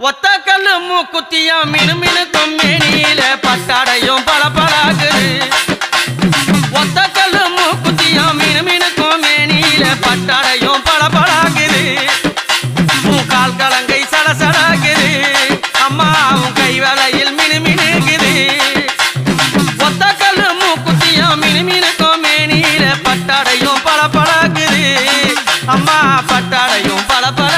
ஒத்த கல்லு மூக்குத்தியா மினு மினு கொம்மேனியில பட்டாடையும் பல பலாகுது ஒத்த கல்லு மூக்குத்தியா மினு மினு கொம்மேனியில பட்டாடையும் பல பலாகுது மூக்கால் கலங்கை சடசடாகுது அம்மாவும் கை வேலையில் மினு மினுகுது. ஒத்த கல்லு மூக்குத்தியா மினு மினு கொம்மேனியில பட்டாடையும் பல பலாகுது அம்மா பட்டாடையும் பல பல